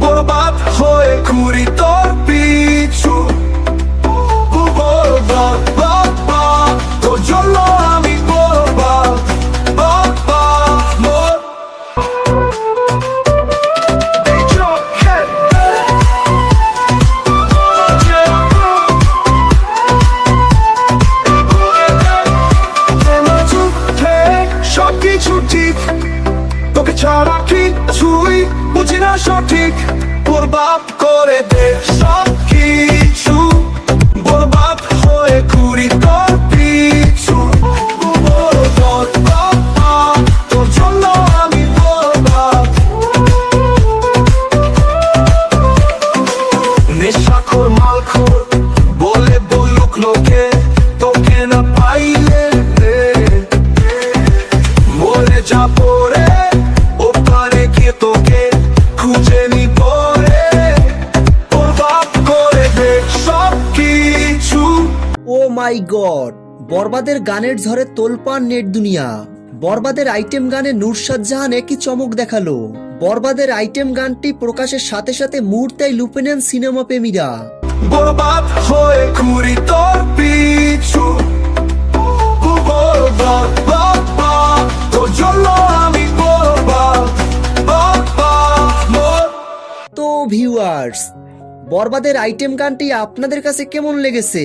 বরবাদ হয়ে ঘুরি তোর ছাড়া কিছুই বুঝি না সঠিক। বরবাদ করে দে সব কিছু বরবাদ হয়ে ঘুরি তোর পিছু। তোর জন্য আমি বরবাদ নেশাখোর, মালখোর, বলে বলুক লোকে, তোকে যাব রে। My god. বরবাদের গানের ঝড়ে তোলপান নেট দুনিয়া। বরবাদের আইটেম গানে নুরসাদ জাহান একই চমক দেখাল। বরবাদের আইটেম গানটি প্রকাশের সাথে সাথে মুহূর্তেই লুপে নেন সিনেমা প্রেমীরা। হয়ে তো ভিউয়ার্স বরবাদের আইটেম গানটি আপনাদের কাছে কেমন লেগেছে?